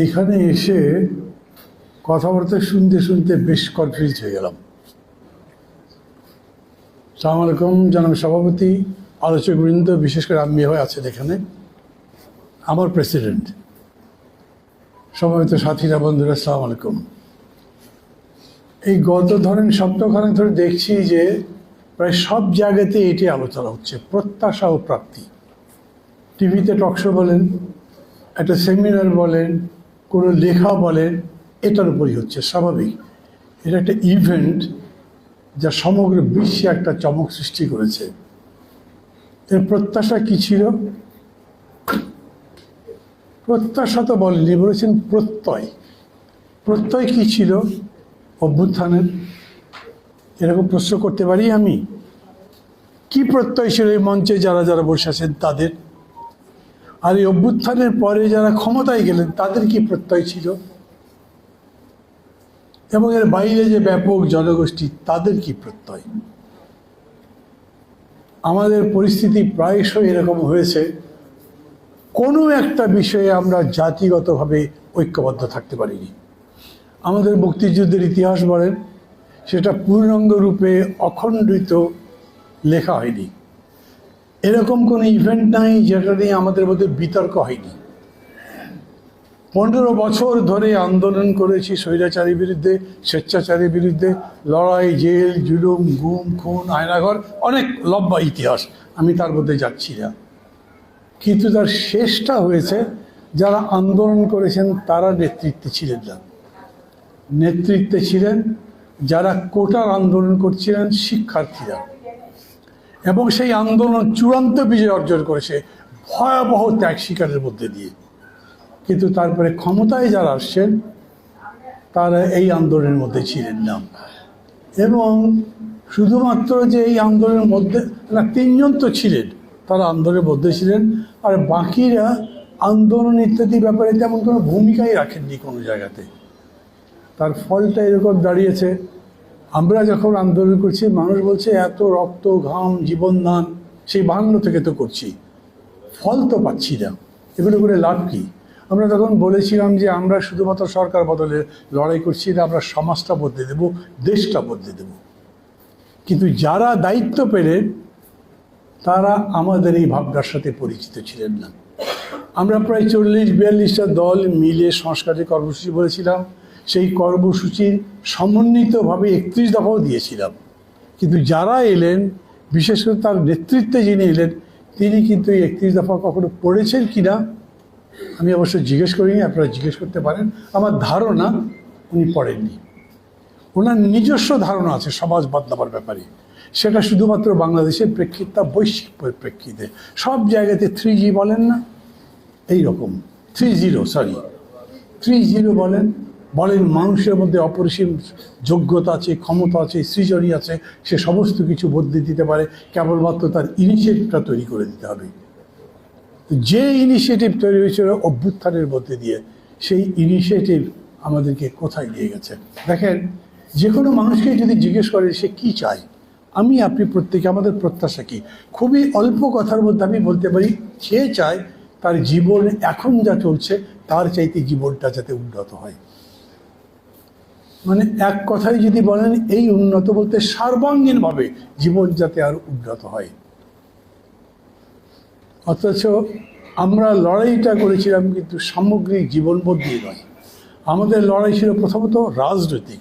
এইখানে এসে কথাবার্তা শুনতে শুনতে বেশ কনফিউজ হয়ে গেলাম। সালাম আলাইকুম, জনাব সভাপতি আলোচকবৃন্দ বিশেষ করে আমি হয়ে আছেন এখানে। আমার প্রেসিডেন্ট সম্মানিত সাথীরা, বন্ধুরা, সালাম আলাইকুম। এই গত ধরেন সপ্তাহখানেক ধরে দেখছি যে প্রায় সব জায়গাতে এটি আলোচনা হচ্ছে, প্রত্যাশা ও প্রাপ্তি। টিভিতে টকশো বলেন, একটা সেমিনার বলেন কোনো লেখা বলেন এটার উপরই হচ্ছে, স্বাভাবিক। এটা একটা ইভেন্ট যা সমগ্র বিশ্বে একটা চমক সৃষ্টি করেছে। এর প্রত্যাশা কী ছিল? প্রত্যাশা তো বলেনি, বলেছেন প্রত্যয়। প্রত্যয় কী ছিল? অভ্যুত্থানের? এরকম প্রশ্ন করতে পারি আমি? কি প্রত্যয় ছিল এই মঞ্চে? যারা যারা বসে আছেন, তাদের আর এই অভ্যুত্থানের পরে যারা ক্ষমতায় গেলেন, তাদের কি প্রত্যয় ছিল? এবং এর বাইরে যে ব্যাপক জনগোষ্ঠী, তাদের কি প্রত্যয়? আমাদের পরিস্থিতি প্রায়শই এরকম হয়েছে। কোনো একটা বিষয়ে আমরা জাতিগতভাবে ঐক্যবদ্ধ থাকতে পারিনি। আমাদের মুক্তিযুদ্ধের ইতিহাস বলেন, সেটা পূর্ণাঙ্গ রূপে অখণ্ডিত লেখা হয়নি। এরকম কোনো ইভেন্ট নাই যেটা নিয়ে আমাদের মধ্যে বিতর্ক হয়নি। পনেরো বছর ধরে আন্দোলন করেছি স্বৈরাচারীর বিরুদ্ধে, স্বেচ্ছাচারীর বিরুদ্ধে, লড়াই, জেল, জুলুম, গুম, খুন আয়নাঘর অনেক লম্বা ইতিহাস, আমি তার মধ্যে যাচ্ছি না। কিন্তু তার শেষটা হয়েছে, যারা আন্দোলন করেছেন তারা নেতৃত্বে ছিলেন না। নেতৃত্বে ছিলেন যারা কোটার আন্দোলন করছিলেন শিক্ষার্থীরা। এবং সেই আন্দোলন চূড়ান্ত বিজয় অর্জন করেছে। ভয়াবহ ত্যাগ শিকারের মধ্যে দিয়ে। কিন্তু তারপরে ক্ষমতায় যারা আসছেন, তারা এই আন্দোলনের মধ্যে ছিলেন না। এবং শুধুমাত্র যে এই আন্দোলনের মধ্যে, না, তিনজন তো ছিলেন, তারা আন্দোলনের মধ্যে ছিলেন, আর বাকিরা আন্দোলন ইত্যাদি ব্যাপারে তেমন কোনো ভূমিকাই রাখেননি কোনো জায়গাতে। তার ফলটা এরকম দাঁড়িয়েছে আমরা যখন আন্দোলন করছি, মানুষ বলছে, এত রক্ত, ঘাম, জীবনদান, সেই বাহান্ন থেকে তো করছি। ফল তো পাচ্ছি না। এগুলো করে লাভ কী? আমরা তখন বলেছিলাম যে, আমরা শুধুমাত্র সরকার বদলে লড়াই করছি না, আমরা সমাজটা বদলে দেব, দেশটা বদলে দেব। কিন্তু যারা দায়িত্ব পেলেন তারা আমাদের এই ভাবনার সাথে পরিচিত ছিলেন না। আমরা প্রায় চল্লিশ, বিয়াল্লিশটা দল মিলে সংস্কারের কর্মসূচি বলেছিলাম। সেই কর্মসূচির সমন্বিতভাবে একত্রিশ দফাও দিয়েছিলাম। কিন্তু যারা এলেন, বিশেষ করে তার নেতৃত্বে যিনি এলেন, তিনি কিন্তু এই একত্রিশ দফা কখনো পড়েছেন কি না আমি অবশ্য জিজ্ঞেস করিনি, আপনারা জিজ্ঞেস করতে পারেন। আমার ধারণা উনি পড়েননি। ওনার নিজস্ব ধারণা আছে সমাজ বদলাবার ব্যাপারে। সেটা শুধুমাত্র বাংলাদেশের প্রেক্ষিত, তা বৈশ্বিক প্রেক্ষিতে। সব জায়গাতে থ্রি জি বলেন না? এই রকম three zero sorry three zero বলেন। বলেন মানুষের মধ্যে অপরিসীম যোগ্যতা আছে, ক্ষমতা আছে, সৃজনী আছে, সে সমস্ত কিছু বদলে দিতে পারে। কেবলমাত্র তার ইনিশিয়েটিভটা তৈরি করে দিতে হবে। যে ইনিশিয়েটিভ তৈরি হয়েছিল অভ্যুত্থানের মধ্যে দিয়ে, সেই ইনিশিয়েটিভ আমাদেরকে কোথায় নিয়ে গেছে? দেখেন, যে কোনো মানুষকে যদি জিজ্ঞেস করে সে কি চায়, আমি, আপনি প্রত্যেকে, আমাদের প্রত্যাশা কী? খুবই অল্প কথার মধ্যে আমি বলতে পারি, সে চায় তার জীবন এখন যা চলছে, তার চাইতে জীবনটা যাতে উন্নত হয়। মানে এক কথায় যদি বলেন, এই উন্নত বলতে সার্বাঙ্গীনভাবে জীবন যাতে আর উন্নত হয়। অথচ আমরা লড়াইটা করেছিলাম কিন্তু সামগ্রিক জীবন বদলিয়ে নয়। আমাদের লড়াই ছিল প্রথমত রাজনৈতিক,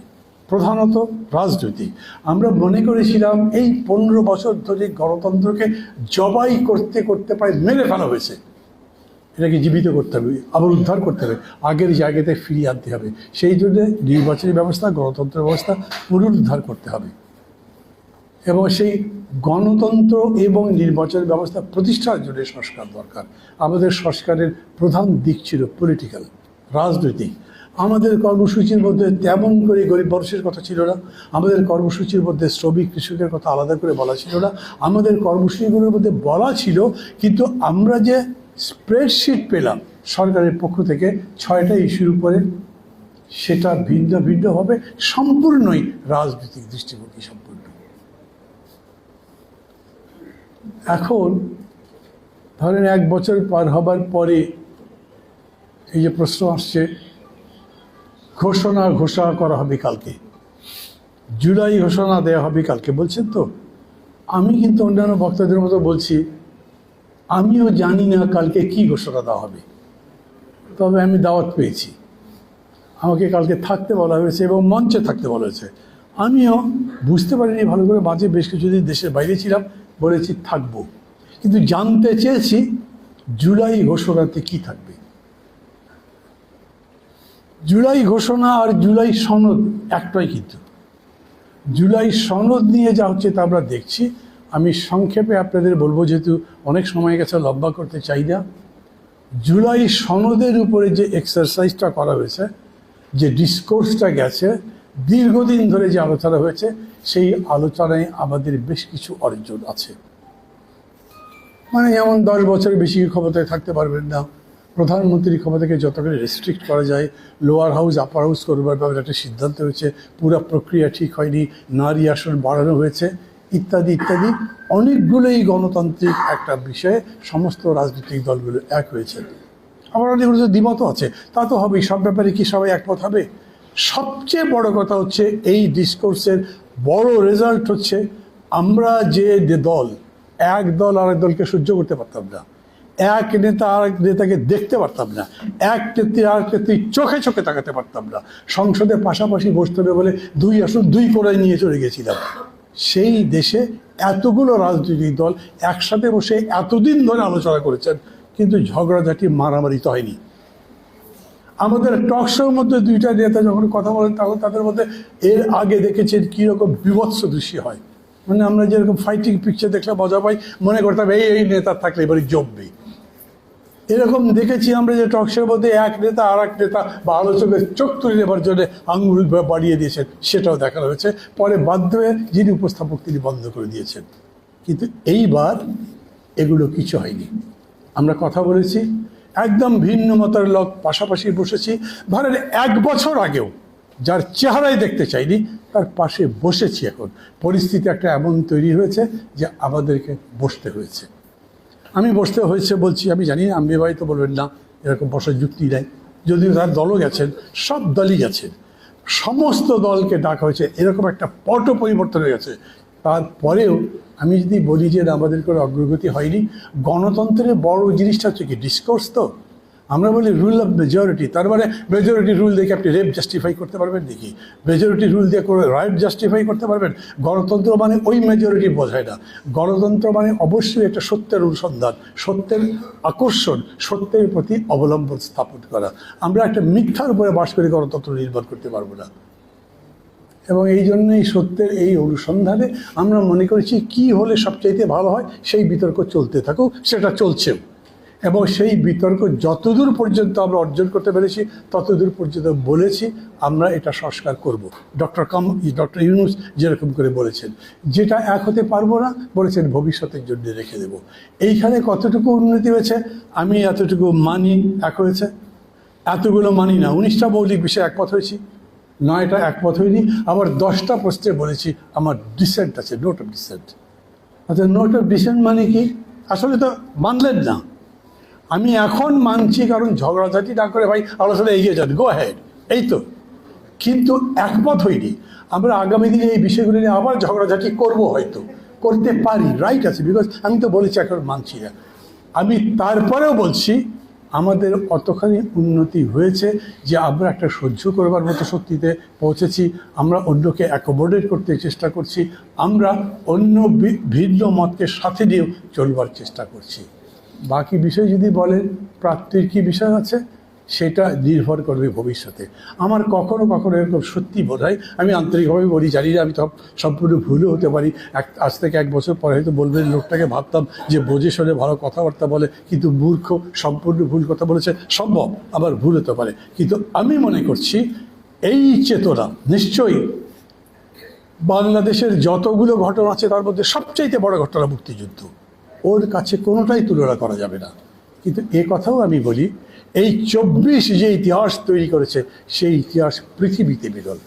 প্রধানত রাজনৈতিক। আমরা মনে করেছিলাম, এই পনেরো বছর ধরে গণতন্ত্রকে জবাই করতে করতে প্রায় মেরে ফেলা হয়েছে। এটাকে জীবিত করতে হবে, আবার উদ্ধার করতে হবে, আগের জায়গাতে ফিরিয়ে আনতে হবে। সেই জন্য নির্বাচনী ব্যবস্থা, গণতন্ত্র ব্যবস্থা পুনরুদ্ধার করতে হবে। এবং সেই গণতন্ত্র এবং নির্বাচন ব্যবস্থা প্রতিষ্ঠার জন্য সংস্কার দরকার। আমাদের সংস্কারের প্রধান দিক ছিল পলিটিক্যাল রাজনৈতিক। আমাদের কর্মসূচির মধ্যে তেমন করে গরিব মানুষের কথা ছিল না, আমাদের কর্মসূচির মধ্যে শ্রমিক, কৃষকের কথা আলাদা করে বলা ছিল না, আমাদের কর্মসূচিগুলোর মধ্যে বলা ছিল, কিন্তু আমরা যে স্প্রেডশিট পেলাম। সরকারের পক্ষ থেকে ছয়টা ইস্যুর উপরে। সেটা ভিন্ন ভিন্ন হবে। সম্পূর্ণই রাজনৈতিক দৃষ্টিভঙ্গি সম্পূর্ণ। এখন ধরেন এক বছর পার হবার পরে এই যে প্রশ্ন আসছে, ঘোষণা ঘোষণা করা হবে কালকে। জুলাই ঘোষণা দেওয়া হবে কালকে। বলছেন তো? আমি কিন্তু অন্যান্য বক্তাদের মতো বলছি আমিও জানি না কালকে কি ঘোষণা দেওয়া হবে। তবে আমি দাওয়াত পেয়েছি। আমাকে কালকে থাকতে বলা হয়েছে এবং মঞ্চে থাকতে বলা হয়েছে। আমিও বুঝতে পারিনি ভালো করে, মাঝে বেশ কিছুদিন দেশের বাইরে ছিলাম, বলেছি থাকব। কিন্তু জানতে চেয়েছি জুলাই ঘোষণাতে কি থাকবে। জুলাই ঘোষণা আর জুলাই সনদ একটাই কিন্তু। জুলাই সনদ নিয়ে যা হচ্ছে তা আমরা দেখছি। আমি সংক্ষেপে আপনাদের বলব, যেহেতু অনেক সময় গেছে লম্বা করতে চাই না। জুলাই সনদের উপরে যে এক্সারসাইজটা করা হয়েছে, যে ডিসকোর্সটা গেছে, দীর্ঘদিন ধরে যে আলোচনা হয়েছে, সেই আলোচনায় আমাদের বেশ কিছু অর্জন আছে। মানে যেমন দশ বছর বেশি ক্ষমতায় থাকতে পারবেন না। প্রধানমন্ত্রী ক্ষমতাকে যত করে রেস্ট্রিক্ট করা যায় লোয়ার হাউস আপার হাউস করবার ব্যাপারে একটা সিদ্ধান্ত হয়েছে, পুরো প্রক্রিয়া ঠিক হয়নি, নারী আসন বাড়ানো হয়েছে। ইত্যাদি ইত্যাদি। অনেকগুলোই গণতান্ত্রিক একটা বিষয়ে সমস্ত রাজনৈতিক দলগুলো এক হয়েছে। আবার অনেকগুলো দ্বিমত আছে। তা তো হবেই, সব ব্যাপারে কি সবাই একমত হবে? সবচেয়ে বড় কথা হচ্ছে, এই ডিসকোর্সের বড় রেজাল্ট হচ্ছে, আমরা যে দল, এক দল আরেক দলকে সহ্য করতে পারতাম না। এক নেতা আরেক নেতাকে দেখতে পারতাম না। এক নেত্রী আরেক নেত্রী চোখে চোখে তাকাতে পারতাম না। সংসদে পাশাপাশি বসতে হবে বলে দুই আসন দুই করে নিয়ে চলে গেছিলাম। সেই দেশে এতগুলো রাজনৈতিক দল একসাথে বসে এতদিন ধরে আলোচনা করেছেন, কিন্তু ঝগড়াঝাটি মারামারি তো হয়নি। আমাদের টক শোর মধ্যে দুইটা নেতা যখন কথা বলেন তখন তাদের মধ্যে এর আগে দেখেছেন কীরকম বিভৎস দৃশ্য হয়। মানে আমরা যেরকম ফাইটিং পিকচার দেখলে মজা পাই, মনে করতাম, এই এই নেতা থাকলে এবারে জমবে এরকম দেখেছি আমরা যে টক শোর মধ্যে এক নেতা আর এক নেতা বা আলোচকের চোখ তুলে নেবার জন্য আঙুল বাড়িয়ে দিয়েছেন, সেটাও দেখানো হয়েছে। পরে বাধ্য হয়ে যিনি উপস্থাপক তিনি বন্ধ করে দিয়েছেন। কিন্তু এইবার এগুলো কিছু হয়নি। আমরা কথা বলেছি, একদম ভিন্ন মতের লোক পাশাপাশি বসেছি। ধরেন এক বছর আগেও যার চেহারাই দেখতে চাইনি, তার পাশে বসেছি এখন। পরিস্থিতি একটা এমন তৈরি হয়েছে যে আমাদেরকে বসতে হয়েছে। আমি বসতে হয়েছে বলছি, আমি জানি না আমি তো বলবেন না, এরকম বসার যুক্তি নেই। যদিও তার দলও গেছেন, সব দলই গেছেন। সমস্ত দলকে ডাকা হয়েছে, এরকম একটা পট পরিবর্তন হয়ে গেছে। তারপরেও আমি যদি বলি যে আমাদের কোনো অগ্রগতি হয়নি, গণতন্ত্রের বড় জিনিসটা হচ্ছে কি ডিসকোর্স তো। আমরা বলি রুল অফ মেজরিটি তার মানে মেজরিটি রুল দেখে আপনি রেপ জাস্টিফাই করতে পারবেন নাকি মেজরিটি রুল দিয়ে করে রাইট জাস্টিফাই করতে পারবেন? গণতন্ত্র মানে ওই মেজরিটি বোঝায় না। গণতন্ত্র মানে অবশ্যই একটা সত্যের অনুসন্ধান, সত্যের আকর্ষণ, সত্যের প্রতি অবলম্বন স্থাপন করা। আমরা একটা মিথ্যার উপরে বাস করে গণতন্ত্র নির্মাণ করতে পারব না। এবং এই জন্যই সত্যের এই অনুসন্ধানে আমরা মনে করেছি কি হলে সবচাইতে ভালো হয়, সেই বিতর্ক চলতে থাকুক, সেটা চলছেও। এবং সেই বিতর্ক যতদূর পর্যন্ত আমরা অর্জন করতে পেরেছি, ততদূর পর্যন্ত বলেছি, আমরা এটা সংস্কার করব। ডক্টর কাম, ডক্টর ইউনুস যেরকম করে বলেছেন, যেটা এক হতে পারব না, বলেছেন, ভবিষ্যতের জন্য রেখে দেব। এইখানে কতটুকু উন্নতি হয়েছে? আমি এতটুকু মানি এক হয়েছে। এতগুলো মানি না। উনিশটা মৌলিক বিষয়ে একমত হয়েছি। নয়টা একমত হয়নি। আবার দশটা প্রশ্নে বলেছি, আমার ডিসেন্ট আছে নোট অফ ডিসেন্ট আচ্ছা নোট অফ ডিসেন্ট মানে কি? আসলে তো মানলেন না। আমি এখন মানছি কারণ ঝগড়াঝাটি না করে ভাই আলোচনা এগিয়ে যান। গো হ্যাড এই তো। কিন্তু একমত হইনি। আমরা আগামী দিনে এই বিষয়গুলো নিয়ে আবার ঝগড়াঝাটি করব হয়তো। করতে পারি রাইট আছে বিকজ আমি তো বলেছি এখন মানছি না। আমি তারপরেও বলছি, আমাদের অতখানি উন্নতি হয়েছে যে আমরা একটা সহ্য করবার মতো শক্তিতে পৌঁছেছি। আমরা অন্যকে অ্যাকোমোডেট করতে চেষ্টা করছি। আমরা অন্য ভিন্ন মতকে সাথে নিয়েও চলবার চেষ্টা করছি। বাকি বিষয় যদি বলেন, প্রাপ্তির কী বিষয় আছে? সেটা নির্ভর করবে ভবিষ্যতে। আমার কখনো কখনো এরকম সত্যি বোধ হয়, আমি আন্তরিকভাবে বলি, জানি যে আমি সম্পূর্ণ ভুলও হতে পারি। এক, আজ থেকে এক বছর পরে হয়তো বলবেন লোকটাকে ভাবতাম যে বোঝে শোনে ভালো কথাবার্তা বলে, কিন্তু মূর্খ, সম্পূর্ণ ভুল কথা বলেছে, সম্ভব, আবার ভুল হতে পারে। কিন্তু আমি মনে করছি, এই চেতনা নিশ্চয়ই বাংলাদেশের যতগুলো ঘটনা আছে, তার মধ্যে সবচাইতে বড় ঘটনা মুক্তিযুদ্ধ। ওর কাছে কোনোটাই তুলনা করা যাবে না। কিন্তু এ কথাও আমি বলি, এই চব্বিশ যে ইতিহাস তৈরি করেছে, সেই ইতিহাস পৃথিবীতে বিরল।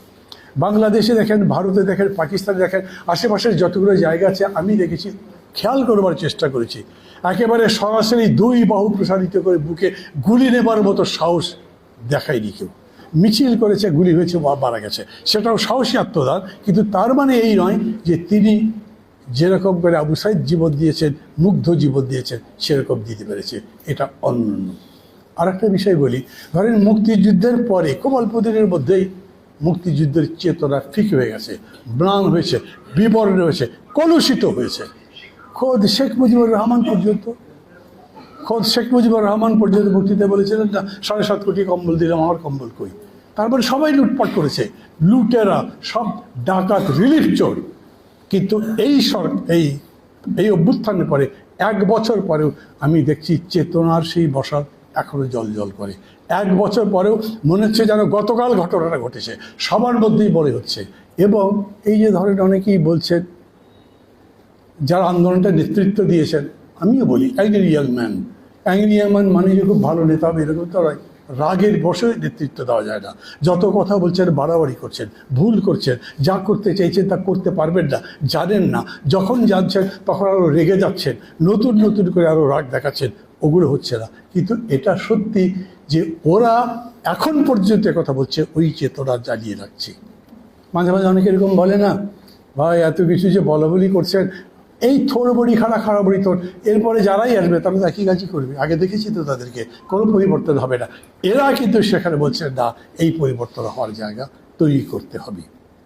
বাংলাদেশে দেখেন, ভারতে দেখেন, পাকিস্তানে দেখেন, আশেপাশের যতগুলো জায়গা আছে, আমি দেখেছি, খেয়াল করবার চেষ্টা করেছি। একেবারে সরাসরি দুই বাহু প্রসারিত করে বুকে গুলি নেবার মতো সাহস দেখায়নি কেউ। মিছিল করেছে, গুলি হয়েছে মারা গেছে। সেটাও সাহসী আত্মদান, কিন্তু তার মানে এই নয় যে তিনি যেরকম করে আবু সাইদ জীবন দিয়েছেন, মুগ্ধ জীবন দিয়েছেন, সেরকম দিতে পেরেছে। এটা অনন্য। আর একটা বিষয় বলি, ধরেন মুক্তিযুদ্ধের পরে, খুব অল্প দিনের মধ্যেই মুক্তিযুদ্ধের চেতনা ঠিক হয়ে গেছে, ম্লান হয়েছে, বিবরণ হয়েছে, কলুষিত হয়েছে। খোদ শেখ মুজিবুর রহমান পর্যন্ত, খোদ শেখ মুজিবুর রহমান পর্যন্ত বক্তৃতা বলেছিলেন, না, সাড়ে সাত কোটি কম্বল দিলাম, আমার কম্বল কই? তারপরে সবাই লুটপাট করেছে। লুটেরা সব ডাকাত, রিলিফ চোর। কিন্তু এই সর, এই এই অভ্যুত্থানের পরে, এক বছর পরেও আমি দেখছি চেতনার সেই বসার এখনও জল জল করে। এক বছর পরেও মনে হচ্ছে যেন গতকাল ঘটনাটা ঘটেছে, সবার মধ্যেই মনে হচ্ছে। এবং এই যে ধরেন অনেকেই বলছেন, যারা আন্দোলনটা নেতৃত্ব দিয়েছেন, আমিও বলি অ্যাংরি ম্যান অ্যাংরি ম্যান মানে যে খুব ভালো নেতা হবে এরকম তো নয়। রাগের বসে নেতৃত্ব দেওয়া যায় না। যত কথা বলছেন, বাড়াবাড়ি করছেন, ভুল করছেন, যা করতে চাইছেন তা করতে পারবেন না, জানেন না। যখন জানছেন, তখন আরও রেগে যাচ্ছেন, নতুন নতুন করে আরও রাগ দেখাচ্ছেন, ওগুলো হচ্ছে না। কিন্তু এটা সত্যি যে ওরা এখন পর্যন্ত কথা বলছে, ওই চেতনা জ্বালিয়ে রাখছে। মাঝে মাঝে অনেকে এরকম বলে না, ভাই, এত কিছু যে বলা বলি করছেন এই থোর বড়ি, খাড়া খাড়া বড়ি থোর এরপরে যারাই আসবে, তারা একই কাজই করবে। আগে দেখেছি তো তাদেরকে। কোনো পরিবর্তন হবে না। এরা কিন্তু সেখানে বলছেন না, এই পরিবর্তন হওয়ার জায়গা তৈরি করতে হবে।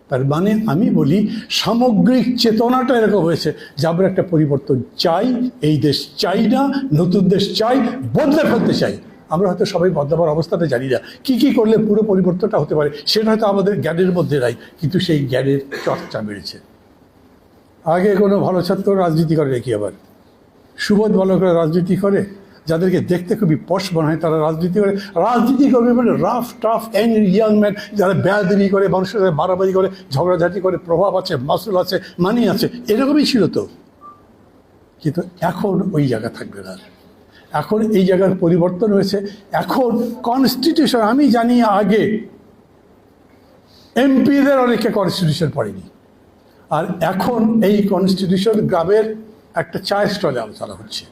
তার মানে আমি বলি, সামগ্রিক চেতনাটা এরকম হয়েছে যে আমরা একটা পরিবর্তন চাই, এই দেশ চাই না, নতুন দেশ চাই, বদলে ফেলতে চাই। আমরা হয়তো সবাই বদলাবার অবস্থাটা জানি না। কী কী করলে পুরো পরিবর্তনটা হতে পারে, সেটা হয়তো আমাদের জ্ঞানের মধ্যে নাই, কিন্তু সেই জ্ঞানের চর্চা বেড়েছে। আগে কোনো ভালো ছাত্র রাজনীতি করে নাকি আবার? সুবোধ ভালো করে রাজনীতি করে, যাদেরকে দেখতে খুবই পশ মনে হয় তারা রাজনীতি করে। রাজনীতি করবে মানে রাফ টাফ অ্যাং ইয়াং ম্যান যারা বেয়াদবি করে, মানুষের সাথে মারামারি করে, ঝগড়াঝাটি করে, প্রভাব আছে, মাসুল আছে মানি আছে, এরকমই ছিল তো। কিন্তু এখন ওই জায়গা থাকবে না এখন এই জায়গার পরিবর্তন হয়েছে। এখন কনস্টিটিউশন আমি জানি আগে এমপিদের অনেকে কনস্টিটিউশন পড়েনি। আর এখন এই কনস্টিটিউশন গ্রামের একটা চায়ের স্টলে আলোচনা হচ্ছে।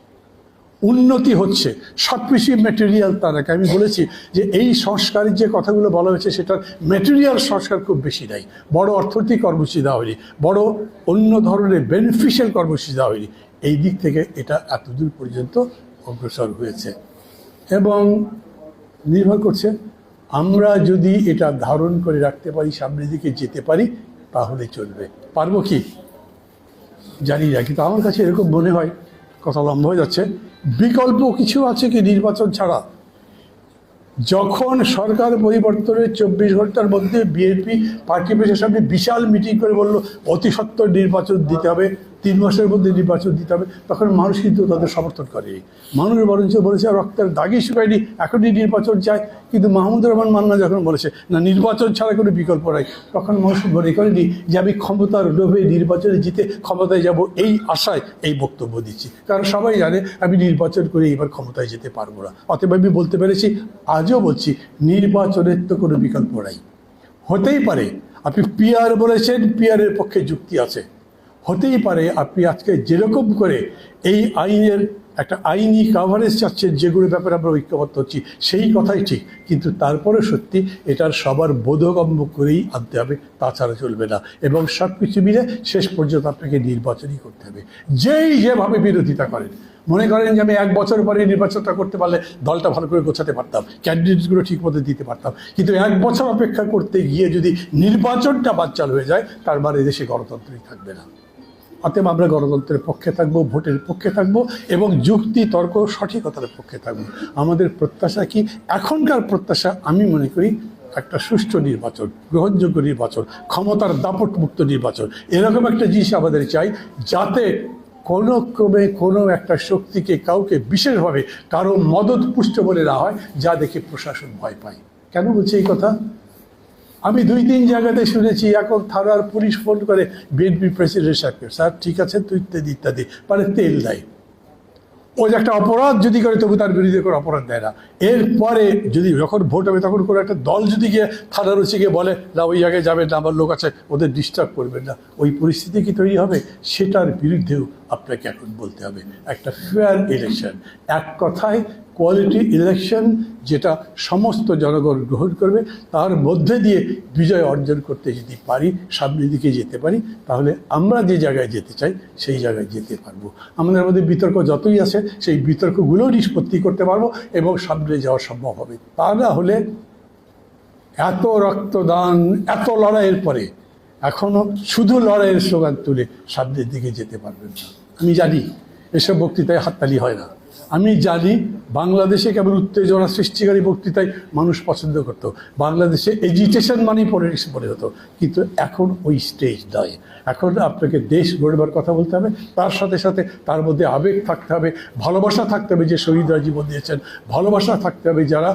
উন্নতি হচ্ছে। সব কিছুই মেটেরিয়াল তার আগে আমি বলেছি যে এই সংস্কারের যে কথাগুলো বলা হয়েছে, সেটার মেটেরিয়াল সংস্কার খুব বেশি নাই। বড় অর্থনৈতিক কর্মসূচি দেওয়া হয়নি। বড় অন্য ধরনের বেনিফিশিয়াল কর্মসূচি দেওয়া হয়নি। এই দিক থেকে এটা এতদূর পর্যন্ত অগ্রসর হয়েছে। এবং নির্ভর করছে, আমরা যদি এটা ধারণ করে রাখতে পারি, সামনের দিকে যেতে পারি তাহলে চলবে। পারব কি? জানি না, কিন্তু আমার কাছে এরকম মনে হয়, কথা লম্বা হয়ে যাচ্ছে। বিকল্প কিছু আছে কি নির্বাচন ছাড়া? যখন সরকার পরিবর্তনের চব্বিশ ঘণ্টার মধ্যে বিএনপি পার্টি পেশের সামনে বিশাল মিটিং করে বলল, অতি নির্বাচন দিতে হবে তিন মাসের মধ্যে নির্বাচন দিতে হবে, তখন মানুষ কিন্তু তাদের সমর্থন করে। মানুষ বরঞ্চ বলেছে, রক্তের দাগি শুকায়নি, এখনই নির্বাচন চায়। কিন্তু মাহমুদুর রহমান মান্না যখন বলেছে, না, নির্বাচন ছাড়া কোনো বিকল্প নাই, তখন মানুষ মনে করেনি যে আমি ক্ষমতার লোভে নির্বাচনে জিতে ক্ষমতায় যাব এই আশায় এই বক্তব্য দিচ্ছি। কারণ সবাই জানে, আমি নির্বাচন করে এবার ক্ষমতায় যেতে পারব না। অতএব আমি বলতে পেরেছি, আজও বলছি, নির্বাচনের তো কোনো বিকল্প নাই। হতেই পারে, আপনি পিয়ার বলেছেন, পিয়ারের পক্ষে যুক্তি আছে। হতেই পারে আপনি আজকে যেরকম করে এই আইনের একটা আইনি কাভারেজ চাচ্ছেন যেগুলোর ব্যাপারে আমরা ঐক্যবদ্ধ হচ্ছি, সেই কথাই ঠিক। কিন্তু তারপরে সত্যি এটার সবার বোধগম্য করেই আনতে হবে তাছাড়া চলবে না। এবং সব কিছু মিলে শেষ পর্যন্ত আপনাকে নির্বাচনই করতে হবে। যেই যেভাবে বিরোধিতা করেন, মনে করেন যে আমি এক বছর পরে নির্বাচনটা করতে পারলে দলটা ভালো করে গোছাতে পারতাম ক্যান্ডিডেটগুলো ঠিক মতো দিতে পারতাম। কিন্তু এক বছর অপেক্ষা করতে গিয়ে যদি নির্বাচনটা বাচ্চাল হয়ে যায়, তার মানে দেশে গণতন্ত্রই থাকবে না। অতএব আমরা গণতন্ত্রের পক্ষে থাকব, ভোটের পক্ষে থাকব এবং যুক্তি, তর্ক, সঠিকতার পক্ষে থাকব। আমাদের প্রত্যাশা কি? এখনকার প্রত্যাশা আমি মনে করি একটা সুষ্ঠু নির্বাচন, গ্রহণযোগ্য নির্বাচন, ক্ষমতার দাপট মুক্ত নির্বাচন। এরকম একটা জিনিস আমাদের চাই যাতে কোনো ক্রমে কোনো একটা শক্তিকে কাউকে বিশেষভাবে কারও মদত পুষ্ট বলে না হয়, যা দেখে প্রশাসন ভয় পায়। কেন বলছি এই কথা? আমি দুই তিন জায়গাতে শুনেছি, এখন থানার পুলিশ ফোন করে বিএনপি প্রেসিডেন্ট সাহেবকে, স্যার, ঠিক আছে, তুই ইত্যাদি ইত্যাদি। মানে তেল দেয়। ও যে একটা অপরাধ যদি করে, তবু তার বিরুদ্ধে কোনো অপরাধ দেয় না। এরপরে যদি যখন ভোট হবে, তখন কোনো একটা দল যদি গিয়ে থানার গিয়ে বলে, না, ওই জায়গায় যাবেন না, আমার লোক আছে, ওদের ডিস্টার্ব করবেন না। ওই পরিস্থিতি কি তৈরি হবে? সেটার বিরুদ্ধেও আপনাকে এখন বলতে হবে। একটা ফেয়ার ইলেকশন এক কথায় কোয়ালিটি ইলেকশন যেটা সমস্ত জনগণ গ্রহণ করবে, তার মধ্যে দিয়ে বিজয় অর্জন করতে যদি পারি, সামনের দিকে যেতে পারি, তাহলে আমরা যে জায়গায় যেতে চাই, সেই জায়গায় যেতে পারব। আমাদের মধ্যে বিতর্ক যতই আছে, সেই বিতর্কগুলোও নিষ্পত্তি করতে পারব এবং সামনে যাওয়া সম্ভব হবে। তা না হলে এত রক্তদান, এত লড়াইয়ের পরে এখনও শুধু লড়াইয়ের স্লোগান তুলে সামনের দিকে যেতে পারবেন না। আমি জানি, এসব বক্তৃতায় হাততালি হয় না। আমি জানি বাংলাদেশে কেবল উত্তেজনা সৃষ্টিকারী বক্তৃতায় মানুষ পছন্দ করত। বাংলাদেশে এজিটেশন মানেই পলিটিক্স মনে হতো কিন্তু এখন ওই স্টেজ নয় এখন আপনাকে দেশ গড়বার কথা বলতে হবে, তার সাথে সাথে তার মধ্যে আবেগ থাকতে হবে, ভালোবাসা থাকতে হবে যে শহীদরা জীবন দিয়েছেন, ভালোবাসা থাকতে হবে যারা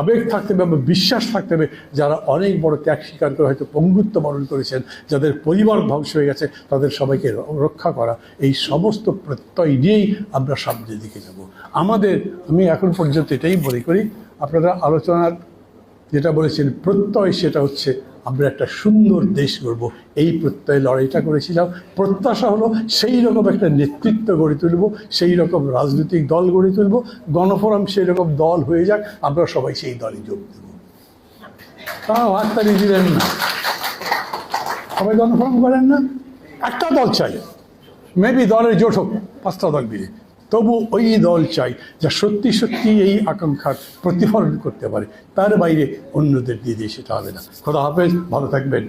আবেগ থাকতে হবে, এবং বিশ্বাস থাকতে হবে, যারা অনেক বড় ত্যাগ স্বীকার করে হয়তো পঙ্গুত্ব বরণ করেছেন, যাদের পরিবার ধ্বংস হয়ে গেছে, তাদের সবাইকে রক্ষা করা, এই সমস্ত প্রত্যয় নিয়েই আমরা সামনের দিকে যাব। আমাদের, আমি এখন পর্যন্ত এটাই মনে করি, আপনারা আলোচনার যেটা বলেছেন প্রত্যয়, সেটা হচ্ছে আমরা একটা সুন্দর দেশ গড়ব। এই প্রত্যয় লড়াইটা করেছিলাম। প্রত্যাশা হলো সেই রকম একটা নেতৃত্ব গড়ে তুলব, সেই রকম রাজনৈতিক দল গড়ে তুলব। গণফোরাম সেই রকম দল হয়ে যাক, আমরা সবাই সেই দলে যোগ দেব। তাও হাততালি দিলেন না। সবাই গণফোরাম করেন না? একটা দল চাই। মেবি দলের জোট হোক, পাঁচটা দল মিলে। তবু ওই দল চাই যা সত্যি সত্যি এই আকাঙ্ক্ষার প্রতিফলন করতে পারে। তার বাইরে অন্যদের দিয়ে সেটা হবে না। খোদা হাফেজ, ভালো থাকবেন।